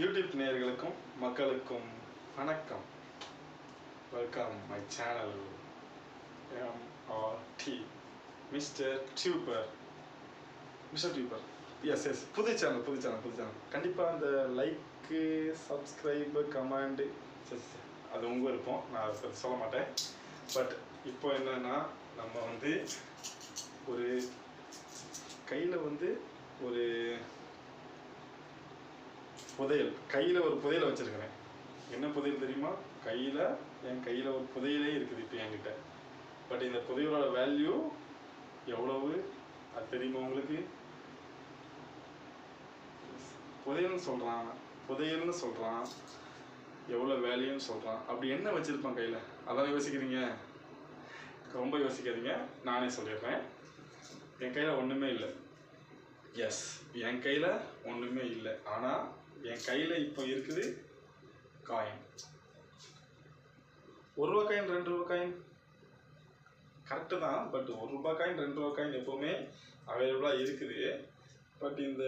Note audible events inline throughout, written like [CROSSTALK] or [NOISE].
YouTube நேயர்களுக்கும் மக்களுக்கும் வணக்கம். Welcome my channel MRT mister tuber mister tuber yes yes புது சேனல் புது சேனல் புது சேனல் கண்டிப்பாக அந்த லைக்கு சப்ஸ்கிரைபு கமெண்டு அது உங்கள் இருப்போம் நான் அதை சொல்ல மாட்டேன். பட் இப்போ என்னன்னா நம்ம வந்து ஒரு கையில் வந்து ஒரு புதையல். கையில் ஒரு புதையலை வச்சுருக்கிறேன். என்ன புதையல் தெரியுமா? கையில் என் கையில் ஒரு புதையலே இருக்குது இப்போ என்கிட்ட. பட் இந்த புதையலோட வேல்யூ எவ்வளவு? அது தெரியுமா உங்களுக்கு? புதையல்னு சொல்கிறான் புதையல்னு சொல்கிறான் எவ்வளோ வேல்யூன்னு சொல்கிறான் அப்படி என்ன வச்சுருப்பான் கையில்? அதான் யோசிக்கிறீங்க? ரொம்ப யோசிக்காதீங்க. நானே சொல்லிடுறேன். என் கையில் ஒன்றுமே இல்லை. எஸ் என் கையில் ஒன்றுமே இல்லை. ஆனால் என் கையில் இப்போ இருக்குது காயின். ஒரு ரூபா காயின் ரெண்டு ரூபா காயின். கரெக்டு தான் பட் ஒரு ரூபா காயின் ரெண்டு ரூபா காயின் எப்போவுமே அவைலபிளாக இருக்குது. பட் இந்த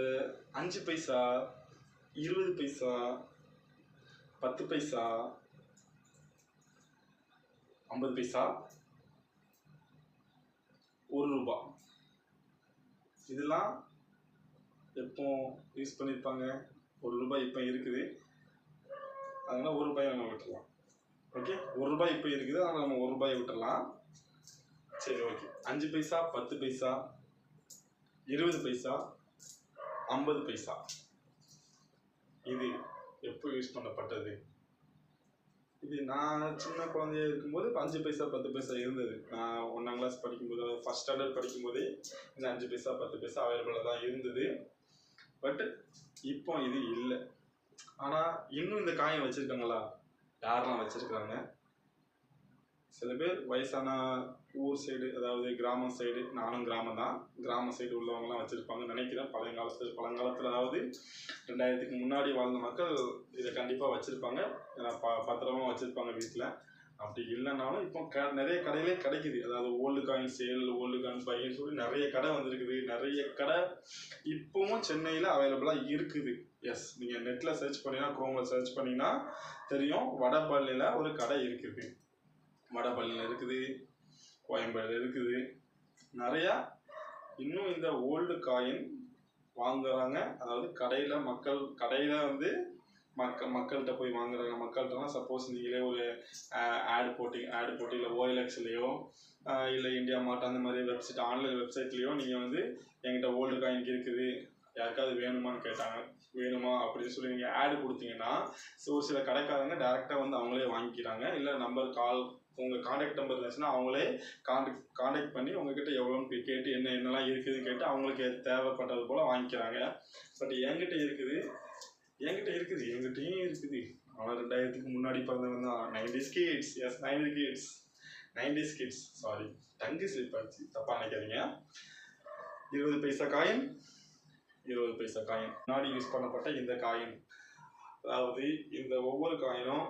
அஞ்சு பைசா இருபது பைசா பத்து பைசா ஐம்பது பைசா ஒரு ரூபா. இதெல்லாம் எப்போ யூஸ் பண்ணியிருப்பாங்க ஒரு ரூபாய் இப்போ இருக்குது. அதனால் ஒரு ரூபாயை நம்ம விட்டுடலாம் ஓகே ஒரு ரூபாய் இப்போ இருக்குது அதனால் நம்ம ஒரு ரூபாயை விட்டுடலாம் சரி ஓகே அஞ்சு பைசா பத்து பைசா இருபது பைசா ஐம்பது பைசா. இது எப்போ யூஸ் பண்ணப்பட்டது? இது நான் சின்ன குழந்தையா இருக்கும்போது அஞ்சு பைசா பத்து பைசா இருந்தது. நான் ஒன்றாம் கிளாஸ் படிக்கும்போது ஃபஸ்ட் ஸ்டாண்டர்ட் படிக்கும்போதே இந்த அஞ்சு பைசா பத்து பைசா அவைலபிளாக தான் இருந்தது. பட் இப்போ இது இல்லை. ஆனால் இன்னும் இந்த காயம் வச்சுருக்காங்களா? யாரெல்லாம் வச்சுருக்குறாங்க சில பேர் வயசான ஊர் சைடு அதாவது கிராமம் சைடு நானும் கிராமம் தான். கிராம சைடு உள்ளவங்கலாம் வச்சுருப்பாங்கன்னு நினைக்கிறேன். பழங்காலத்தில் பழங்காலத்தில் அதாவது ரெண்டாயிரத்துக்கு முன்னாடி வாழ்ந்த மக்கள் இதை கண்டிப்பாக வச்சுருப்பாங்க. ப பத்திரமா வச்சுருப்பாங்க வீட்டில் அப்படி இல்லைனாலும் இப்போ க நிறைய கடையிலே கிடைக்குது. அதாவது old coin sale old coin பையன் சொல்லி நிறைய கடை வந்திருக்குது. நிறைய கடை இப்போவும் சென்னையில் அவைலபிளாக இருக்குது. எஸ் நீங்கள் நெட்டில் சர்ச் பண்ணினா குரோமில் சர்ச் பண்ணிங்கன்னா தெரியும். வடபழனியில் ஒரு கடை இருக்குது. வடபழனியில் இருக்குது கோயம்பேடில் இருக்குது. நிறையா இன்னும் இந்த ஓல்டு காயின் வாங்குறாங்க. அதாவது கடையில் மக்கள் கடையில் வந்து மக்க மக்கள்கிட்ட போய் வாங்குறாங்க. மக்கள்கிட்டலாம் சப்போஸ் நீங்களே ஒரு ஆட் போட்டி ஆட் போட்டி இல்லை ஓஎல்எக்ஸ்லேயோ இல்லை இந்தியா மார்ட் அந்த மாதிரி வெப்சைட் ஆன்லைன் வெப்சைட்லேயோ நீங்கள் வந்து என்கிட்ட ஓல்டு காயின் இருக்குது. யாருக்காவது வேணுமான்னு கேட்டாங்க. வேணுமா அப்படின்னு சொல்லி நீங்கள் ஆடு கொடுத்தீங்கன்னா ஸோ ஒரு சில கடைக்காரங்க டேரெக்டாக வந்து அவங்களே வாங்கிக்கிறாங்க. இல்லை நம்பர் கால் உங்கள் காண்டாக்ட் நம்பர் இருந்துச்சுன்னா அவங்களே காண்டாக்ட் காண்டாக்ட் பண்ணி உங்ககிட்ட எவ்வளோன்னு கேட்டு என்ன என்னெல்லாம் இருக்குதுன்னு கேட்டு அவங்களுக்கு தேவைப்பட்டது போல் வாங்கிக்கிறாங்க. பட் என்கிட்ட இருக்குது. என்கிட்ட இருக்குது என்கிட்டயும் இருக்குது. ஆனால் ரெண்டாயிரத்துக்கு முன்னாடி பிறந்தவங்க தான். Nineties kids yes ninety kids nineties kids sorry tongue slip ஆச்சு. தப்பாக நினைக்காதீங்க. இருபது பைசா காயின். இருபது பைசா காயின். முன்னாடி யூஸ் பண்ணப்பட்ட இந்த காயின். அதாவது இந்த ஒவ்வொரு காயினும்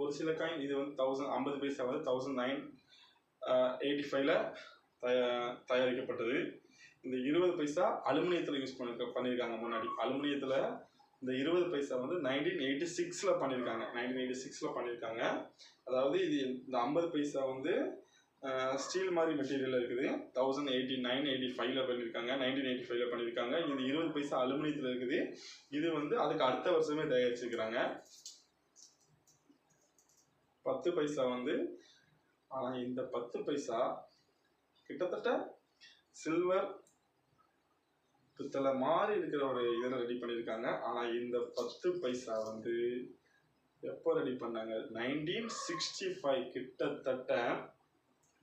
ஒரு சில காயின் இது வந்து தௌசண்ட் ஐம்பது பைசா வந்து தௌசண்ட் நைன் எயிட்டி ஃபைவ்ல தய தயாரிக்கப்பட்டது. இந்த இருபது பைசா அலுமினியத்தில் யூஸ் பண்ண பண்ணியிருக்காங்க முன்னாடி. அலுமினியத்தில் இந்த இருபது பைசா வந்து நைன்டீன் எயிட்டி சிக்ஸில் பண்ணியிருக்காங்க நைன்டீன் எயிட்டி சிக்ஸில் பண்ணியிருக்காங்க அதாவது இது இந்த ஐம்பது பைசா வந்து ஸ்டீல் மாதிரி மெட்டீரியல் இருக்குது. தௌசண்ட் எயிட்டி நைன் எயிட்டி ஃபைவ்ல பண்ணியிருக்காங்க நைன்டீன் எயிட்டி ஃபைவ்ல பண்ணியிருக்காங்க இது இருபது பைசா அலுமினியத்தில் இருக்குது. இது வந்து அதுக்கு அடுத்த வருஷமே தயாரிச்சிருக்கிறாங்க. பத்து பைசா வந்து ஆனால் இந்த பத்து பைசா கிட்டத்தட்ட சில்வர் பித்தளை மாதிரி இருக்கிற ஒரு இதில் ரெடி பண்ணியிருக்காங்க ஆனால் இந்த பத்து பைசா வந்து எப்போ ரெடி பண்ணாங்க? நைன்டீன் சிக்ஸ்டி ஃபைவ் கிட்டத்தட்ட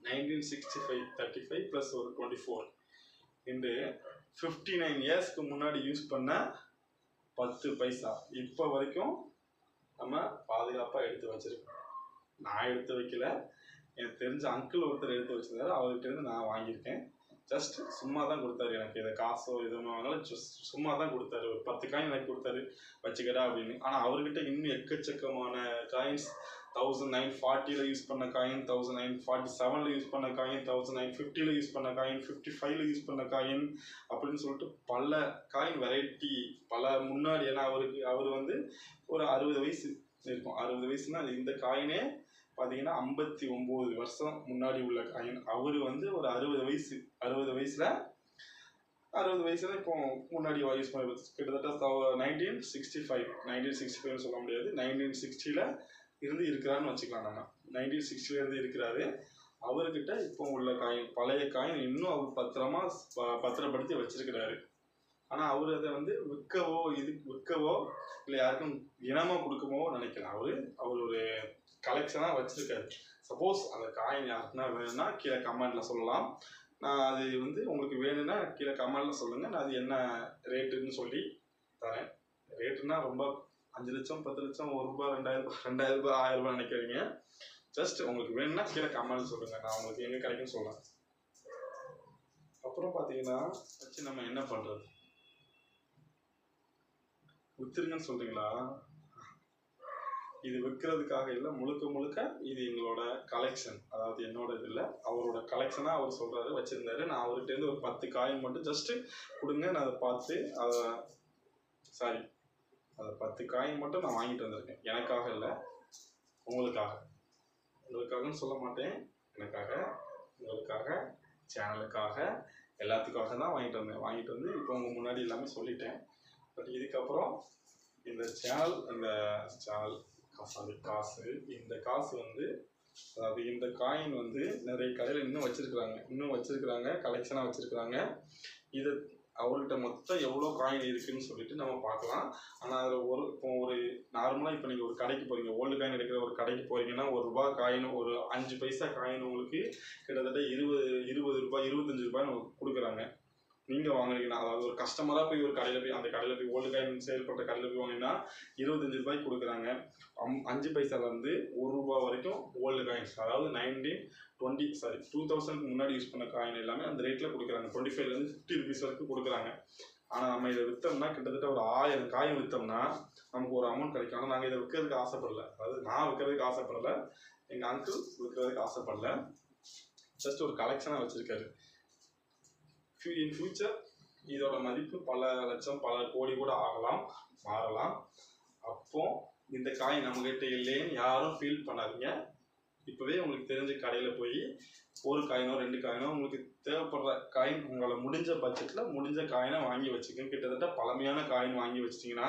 nineteen sixty five thirty five plus ஒரு டுவெண்ட்டி ஃபோர் இந்த ஃபிஃப்டி நைன் இயர்ஸ்க்கு முன்னாடி யூஸ் பண்ண பத்து பைசா. இப்போ வரைக்கும் நம்ம பாதுகாப்பாக எடுத்து வச்சிருக்கோம். நான் எடுத்து வைக்கல. எனக்கு தெரிஞ்ச அங்கிள் ஒருத்தர் எடுத்து வச்சிருந்தாரு. அவர்கிட்ட இருந்து நான் வாங்கியிருக்கேன். ஜஸ்ட் சும்மா தான் கொடுத்தாரு எனக்கு. இதை காசோ எதுவும் வாங்கல ஜஸ்ட் சும்மா தான் கொடுத்தாரு. ஒரு பத்து காயின் எனக்கு கொடுத்தாரு. வச்சுக்கடா அப்படின்னு. ஆனால் அவர்கிட்ட இன்னும் எக்கச்சக்கமான காயின்ஸ் தௌசண்ட் நைன் ஃபார்ட்டியில் யூஸ் பண்ண காயின் தௌசண்ட் நைன் ஃபார்ட்டி செவனில் யூஸ் பண்ண காயின் தௌசண்ட் நைன் ஃபிஃப்டியில் யூஸ் பண்ண காயின் ஃபிஃப்டி ஃபைவ்ல யூஸ் பண்ண காயின் அப்படின்னு சொல்லிட்டு பல காயின் வெரைட்டி பல முன்னாடி. ஏன்னா அவருக்கு அவர் வந்து ஒரு அறுபது வயசு இருக்கும். அறுபது வயசுனா இந்த காயினே பார்த்தீங்கன்னா ஐம்பத்தி ஒம்பது வருஷம் முன்னாடி உள்ள காயின். அவர் வந்து ஒரு அறுபது வயசு அறுபது வயசில் அறுபது வயசுல இப்போ முன்னாடி யூஸ் பண்ண கிட்டத்தட்ட nineteen sixty five nineteen sixty ஃபைவ்னு சொல்ல முடியாது. நைன்டீன் சிக்ஸ்டியில் இருந்து இருக்கிறான்னு வச்சுக்கலாம் நம்ம. நைன்டீன் சிக்ஸ்டில இருந்து இருக்கிறாரு. அவர்கிட்ட இப்போ உள்ள காயின் பழைய காயின் இன்னும் அவர் பத்திரமா பத்திரப்படுத்தி வச்சிருக்கிறாரு. ஆனால் அவர் அதை வந்து விற்கவோ இது விற்கவோ இல்லை யாருக்கும் இனமாக கொடுக்கவோ நினைக்கல. அவர் அவர் ஒரு கலெக்ஷனாக வச்சிருக்காரு. சப்போஸ் அந்த காயின் யாருக்குன்னா வேணும்னா கீழே கமெண்ட்ல சொல்லலாம். நான் அது வந்து உங்களுக்கு வேணும்னா கீழே கமெண்ட்ல சொல்லுங்க. நான் அது என்ன ரேட்டுன்னு சொல்லி தரேன். ரேட்டுனா ரொம்ப அஞ்சு லட்சம் பத்து லட்சம் ஒரு ரூபாய் ரெண்டாயிரம் ரூபாய் ரெண்டாயிரம் ரூபாய் ஆயிரம் ரூபாய் நினைக்கிறீங்க ஜஸ்ட் உங்களுக்கு வேணும்னா கீழே கமெண்ட் சொல்லுங்க. நான் உங்களுக்கு எங்க கிடைக்குன்னு சொல்றேன். அப்புறம் பார்த்தீங்கன்னா வச்சு நம்ம என்ன பண்றது? வித்துருங்கன்னு சொல்றீங்களா? இது விற்கிறதுக்காக இல்லை முழுக்க முழுக்க இது எங்களோட கலெக்ஷன் அதாவது என்னோட இதில் அவரோட கலெக்ஷனாக அவர் சொல்கிறாரு வச்சிருந்தாரு. நான் அவர்கிட்டேருந்து ஒரு பத்து காயின் மட்டும் ஜஸ்ட்டு கொடுங்க நான் அதை பார்த்து அதை சாரி அதை பத்து காயின் மட்டும் நான் வாங்கிட்டு வந்திருக்கேன். எனக்காக இல்லை உங்களுக்காக. உங்களுக்காகன்னு சொல்ல மாட்டேன். எனக்காக உங்களுக்காக சேனலுக்காக எல்லாத்துக்காக தான் வாங்கிட்டு வந்தேன். வாங்கிட்டு வந்து இப்போ உங்கள் முன்னாடி எல்லாமே சொல்லிட்டேன். பட் இதுக்கப்புறம் இந்த சேனல் அந்த சேனல் சாரி காசு இந்த காசு வந்து அதாவது இந்த காயின் வந்து நிறைய கடையில் இன்னும் வச்சுருக்குறாங்க. இன்னும் வச்சுருக்குறாங்க கலெக்ஷனாக வச்சுருக்குறாங்க. இதை அவர்கிட்ட மொத்தம் எவ்வளோ காயின் இருக்குன்னு சொல்லிட்டு நம்ம பார்க்கலாம். ஆனால் அதில் ஒரு இப்போ ஒரு நார்மலாக இப்போ நீங்கள் ஒரு கடைக்கு போகிறீங்க ஓல்டு காயின் எடுக்கிற ஒரு கடைக்கு போகிறீங்கன்னா ஒரு ரூபா காயின் ஒரு அஞ்சு பைசா காயின் உங்களுக்கு கிட்டத்தட்ட இருபது இருபது ரூபாய் இருபத்தஞ்சி ரூபாய் நமக்கு கொடுக்குறாங்க. நீங்கள் வாங்குறீங்கன்னா அதாவது ஒரு கஸ்டமராக போய் ஒரு கடையில் போய் அந்த கடையில் போய் ஓல்டு காயின் சேல் பண்ணுற கடையில் போய் வாங்கினீங்கன்னா இருபத்தஞ்சு ரூபாய்க்கு கொடுக்குறாங்க. அம் அஞ்சு பைசாலேருந்து ஒரு ரூபா வரைக்கும் ஓல்டு காயின்ஸ் அதாவது நைன்டீன் டுவெண்ட்டி சாரி டூ தௌசண்ட்க்கு முன்னாடி யூஸ் பண்ண காயின் எல்லாமே அந்த ரேட்டில் கொடுக்குறாங்க. டுவெண்ட்டி ஃபைவ்லேருந்து ஃபிஃப்டி ருபீஸ் வரைக்கும் கொடுக்குறாங்க. ஆனால் நம்ம இதை விற்றோம்னா கிட்டத்தட்ட ஒரு ஆயிரம் காயின் விற்றோம்னா நமக்கு ஒரு அமௌண்ட் கிடைக்கும். ஆனால் நாங்கள் இதை விற்கிறதுக்கு ஆசைப்படல. அதாவது நான் விற்கிறதுக்கு ஆசைப்படல. எங்கள் அங்கிள் விற்கிறதுக்கு ஆசைப்படல. ஜஸ்ட் ஒரு கலெக்ஷனாக வச்சுருக்காரு. இன் ஃபியூச்சர் இதோட மதிப்பு பல லட்சம் பல கோடி கூட ஆகலாம் மாறலாம். அப்போ இந்த காய் நம்மகிட்ட இல்லைன்னு யாரும் ஃபீல் பண்ணாதீங்க. இப்போவே உங்களுக்கு தெரிஞ்ச கடையில் போய் ஒரு காயினோ ரெண்டு காயினோ உங்களுக்கு தேவைப்படுற காயின் உங்களால் முடிஞ்ச பட்ஜெட்டில் முடிஞ்ச காயினை வாங்கி வச்சுக்கோங்க. கிட்டத்தட்ட பழமையான காயின் வாங்கி வச்சிட்டிங்கன்னா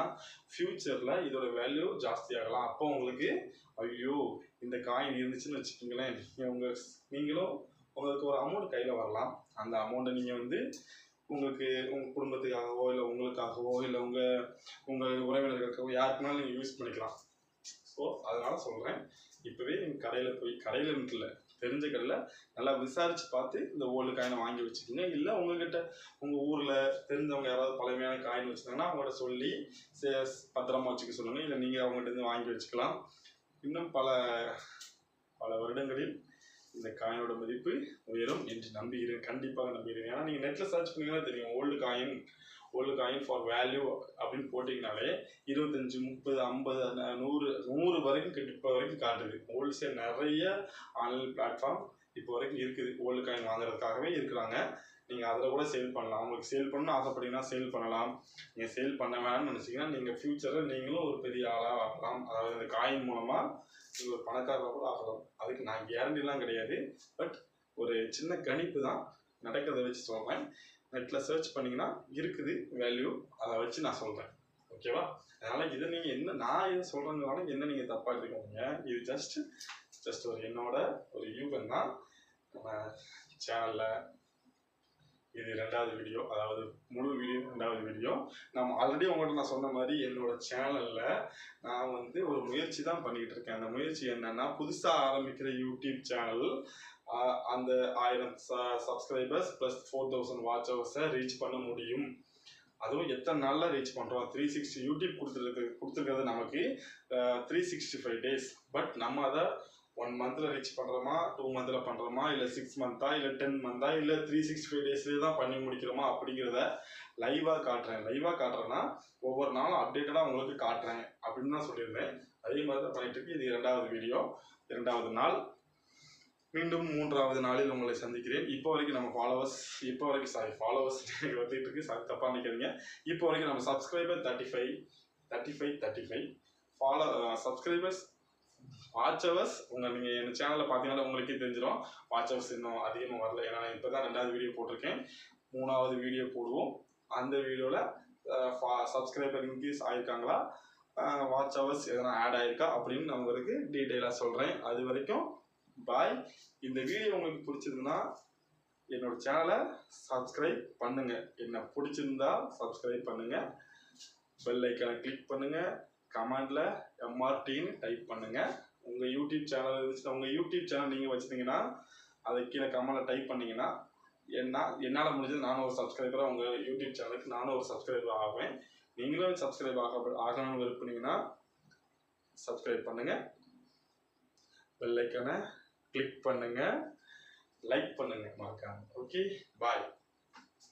ஃப்யூச்சரில் இதோட வேல்யூ ஜாஸ்தி ஆகலாம் அப்போ உங்களுக்கு ஐயோ இந்த காயின் இருந்துச்சுன்னு வச்சுக்கோங்களேன். நீங்கள் உங்கள் நீங்களும் உங்களுக்கு ஒரு அமௌண்ட் கையில் வரலாம். அந்த அமௌண்ட்டை நீங்கள் வந்து உங்களுக்கு உங்கள் குடும்பத்துக்காகவோ இல்லை உங்களுக்காகவோ இல்லை உங்கள் உங்கள் உறவினர்களுக்காகவோ யாருக்குனாலும் நீங்கள் யூஸ் பண்ணிக்கலாம். ஸோ அதனால் சொல்கிறேன் இப்போவே நீங்கள் கடையில் போய் கடையில் இல்லை தெரிஞ்ச கடையில் நல்லா விசாரித்து பார்த்து இந்த ஓல்டு காயினை வாங்கி வச்சுக்கோங்க. இல்லை உங்ககிட்ட உங்கள் ஊரில் தெரிஞ்சவங்க யாராவது பழமையான காயின் வச்சுருந்தாங்கன்னா அவங்கள்ட்ட சொல்லி சே- பத்திரமா வச்சுக்க சொல்லுங்கள் இல்லை நீங்கள் அவங்ககிட்ட இருந்து வாங்கி வச்சுக்கலாம். இன்னும் பல பல வருடங்களில் இந்த காயினோட மதிப்பு உயரும் என்று நம்புகிறேன். கண்டிப்பாக நம்புகிறேன். ஏன்னா நீங்கள் நெட்டில் சர்ச் பண்ணீங்கன்னா தெரியும் old coin old coin for value அப்படின்னு போட்டிங்கனாலே இருபத்தஞ்சி முப்பது ஐம்பது நூறு நூறு வரைக்கும் கிட்ட இப்போ வரைக்கும் காட்டுது. ஹோல்சேல் நிறைய ஆன்லைன் பிளாட்ஃபார்ம் இப்போ வரைக்கும் இருக்குது. ஓல்டு காயின் வாங்குறதுக்காகவே இருக்கிறாங்க. நீங்கள் அதில் கூட சேல் பண்ணலாம். உங்களுக்கு சேல் பண்ணணும்னு ஆசைப்பட்டீங்கன்னா சேல் பண்ணலாம். நீங்கள் சேல் பண்ண வேணாம்னு நினச்சிங்கன்னா நீங்கள் ஃப்யூச்சரில் நீங்களும் ஒரு பெரிய ஆளாக ஆகலாம். அதாவது இந்த காயின் மூலமாக நீங்கள் ஒரு பணக்காரராக கூட ஆகலாம். அதுக்கு நான் கேரண்டிலாம் கிடையாது. பட் ஒரு சின்ன கணிப்பு தான் நடக்கிறத வச்சு சொல்கிறேன் நெட்டில் சர்ச் பண்ணிங்கன்னா இருக்குது வேல்யூ அதை வச்சு நான் சொல்கிறேன் ஓகேவா அதனால் இதை நீங்கள் என்ன நான் இதை சொல்கிறதுனால என்ன நீங்கள் தப்பாக எடுத்துக்கோங்க இது ஜஸ்ட் ஜஸ்ட் ஒரு என்னோட ஒரு யூகன் தான். நம்ம சேனலில் இது ரெண்டாவது வீடியோ அதாவது முழு வீடியோ ரெண்டாவது வீடியோ நம்ம ஆல்ரெடி உங்கள்கிட்ட நான் சொன்ன மாதிரி என்னோட சேனலில் நான் வந்து ஒரு முயற்சி தான் பண்ணிக்கிட்டு இருக்கேன். அந்த முயற்சி என்னன்னா புதுசாக ஆரம்பிக்கிற யூடியூப் சேனல் அந்த ஆயிரம் subscribers plus four thousand watch ஹவர்ஸை reach பண்ண முடியும். அதுவும் எத்தனை நாளில் ரீச் பண்ணுறோம் த்ரீ சிக்ஸ்டி யூடியூப் கொடுத்துருக்கு கொடுத்துருக்கிறது நமக்கு three sixty five days but நம்ம அதை ஒன் மந்தில் ரீச் பண்ணுறோமா டூ மந்தில் பண்ணுறோமா இல்லை சிக்ஸ் மந்த்தா இல்லை டென் மந்த்தா இல்லை த்ரீ சிக்ஸ்டி ஃபைவ் டேஸ்லேயே தான் பண்ணி முடிக்கிறோமா? அப்படிங்கிறத லைவாக காட்டுறேன். லைவாக காட்டுறேன்னா ஒவ்வொரு நாளும் அப்டேட்டடாக உங்களுக்கு காட்டுறேன் அப்படின்னு தான் சொல்லியிருந்தேன். அதே மாதிரி தான் பண்ணிட்டு இருக்கு இது இரண்டாவது வீடியோ இரண்டாவது நாள். மீண்டும் மூன்றாவது நாளில் உங்களை சந்திக்கிறேன். இப்போ வரைக்கும் நம்ம ஃபாலோவர்ஸ் இப்போ வரைக்கும் சாரி ஃபாலோவர்ஸ் [LAUGHS] வந்துட்டு இருக்கு. சாரி தப்பாக நினைக்கிறீங்க இப்போ வரைக்கும் நம்ம subscriber thirty five thirty five thirty five follow subscribers watch hours உங்கள் நீங்கள் என் சேனலில் பார்த்தீங்கன்னா உங்களுக்கே தெரிஞ்சிடும் வாட்ச் ஹவர்ஸ் இன்னும் அதிகமாக வரல. ஏன்னா இப்போ தான் ரெண்டாவது வீடியோ போட்டிருக்கேன். மூணாவது வீடியோ போடுவோம். அந்த வீடியோவில் சப்ஸ்கிரைபர் இன்க்ரீஸ் ஆகியிருக்காங்களா வாட்ச் ஹவர்ஸ் எதனா ஆட் ஆகிருக்கா அப்படின்னு நான் உங்களுக்கு டீட்டெயிலாக சொல்கிறேன் அது வரைக்கும் பாய் இந்த வீடியோ உங்களுக்கு பிடிச்சிருந்தா என்னோட சேனலை சப்ஸ்கிரைப் பண்ணுங்கள் என்ன பிடிச்சிருந்தா சப்ஸ்கிரைப் பண்ணுங்கள் பெல் ஐக்கானை கிளிக் பண்ணுங்கள் கமெண்டில் எம்ஆர்டின்னு டைப் பண்ணுங்க. உங்க யூடியூப் சேனல் இருந்துச்சு உங்க யூடியூப் சேனல் நீங்க வச்சிருந்தீங்கன்னா அதை கீழே கமலை டைப் பண்ணீங்கன்னா என்ன என்னால் முடிஞ்சது நானும் ஒரு சப்ஸ்கிரைபராக உங்கள் யூடியூப் சேனலுக்கு நானும் ஒரு சப்ஸ்கிரைபர் ஆவேன். நீங்களும் சப்ஸ்கிரைப் ஆக ஆகணும்னு விருப்பனீங்கன்னா சப்ஸ்கிரைப் பண்ணுங்க. பெல் கிளிக் பண்ணுங்க. லைக் பண்ணுங்க மறக்காம. Okay bye